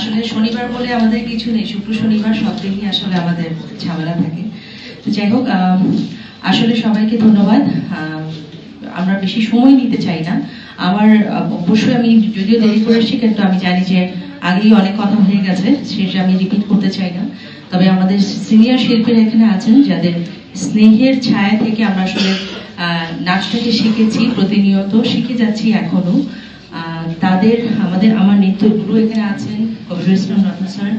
আসলে শনিবার বলে আমাদের কিছু নেই। শুক্র, শনিবার সব দিনই আসলে আমাদের ঝামেলা থাকে। যাই হোক আসলে সবাইকে ধন্যবাদ। আমরা বেশি সময় নিতে চাই না। আমার অবশ্যই আমি যদিও দেরি করে এসেছি কিন্তু আমি জানি যে আগেই অনেক কথা হয়ে গেছে, সেটা আমি রিপিট করতে চাই না। তবে আমাদের সিনিয়র শিল্পীরা এখানে আছেন, যাদের স্নেহের ছায়া থেকে আমরা আসলে নাচটাকে শিখেছি, প্রতিনিয়ত শিখে যাচ্ছি এখনও। তাদের, আমাদের, আমার নৃত্য গুরু এখানে আছেন কবির ইসলাম রতন স্যার।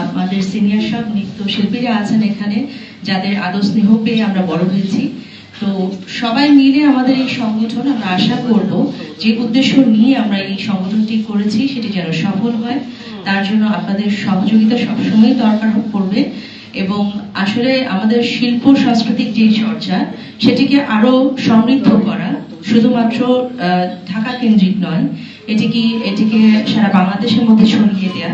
আমাদের সিনিয়র সব নৃত্য শিল্পীরা আছেন এখানে, যাদের আদর স্নেহ পেয়ে আমরা বড় হয়েছি। তো সবাই মিলে আমাদের এই সংগঠন আমরা আশা করব, যে উদ্দেশ্য নিয়ে আমরা এই সংগঠনটি করেছি, সেটি যেন সফল হয়। তার জন্য আপনাদের সহযোগিতা সবসময় দরকার পড়বে। এবং আসলে আমাদের শিল্প, সাংস্কৃতিক যে চর্চা, সেটিকে আরও সমৃদ্ধ করা শুধুমাত্র ঢাকা কেন্দ্রিক নয় এটিকে এটিকে সারা বাংলাদেশের মধ্যে ছড়িয়ে দেওয়া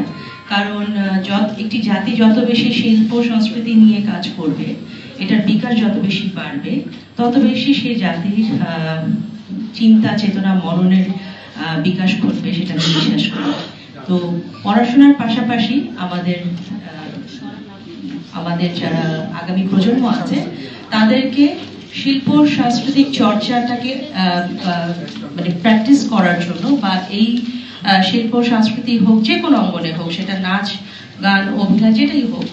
কারণ যত একটি জাতি যত বেশি শিল্প সংস্কৃতি নিয়ে কাজ করবে এটার বিকাশ যত বেশি বাড়বে তত বেশি সেই জাতির চিন্তা চেতনা আহ, বিকাশ ঘটবে সেটা আমি বিশ্বাস করি। তো পড়াশোনার পাশাপাশি আমাদের আমাদের যারা আগামী প্রজন্ম আছে তাদেরকে শিল্প সাংস্কৃতিক চর্চাটাকে মানে প্র্যাকটিস করার জন্য বা এই শিল্প সংস্কৃতি হোক, যে কোনো অঙ্গনে হোক, সেটা নাচ, গান, অভিনয়, যেটাই হোক,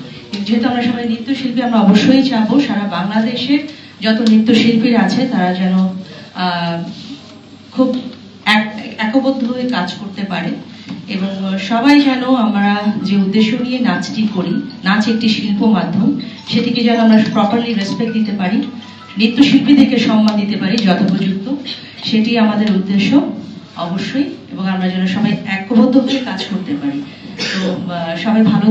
যেহেতু আমরা সবাই নৃত্যশিল্পী, আমরা অবশ্যই চাবো সারা বাংলাদেশের যত নৃত্যশিল্পীরা আছে, তারা যেন খুব এক- একবদ্ধ হয়ে কাজ করতে পারে। এবং সবাই যেন আমরা যে উদ্দেশ্য নিয়ে নাচটি করি, নাচ একটি শিল্প মাধ্যম, সেটিকে যেন আমরা প্রপারলি রেসপেক্ট দিতে পারি। নৃত্যশিল্পীদেরকে সম্মান দিতে পারি যথোপযুক্ত। সেটি আমাদের উদ্দেশ্য, অবশ্যই, এবং আমরা যেন সবাই একবদ্ধ হয়ে কাজ করতে পারি। তো সবাই ভালো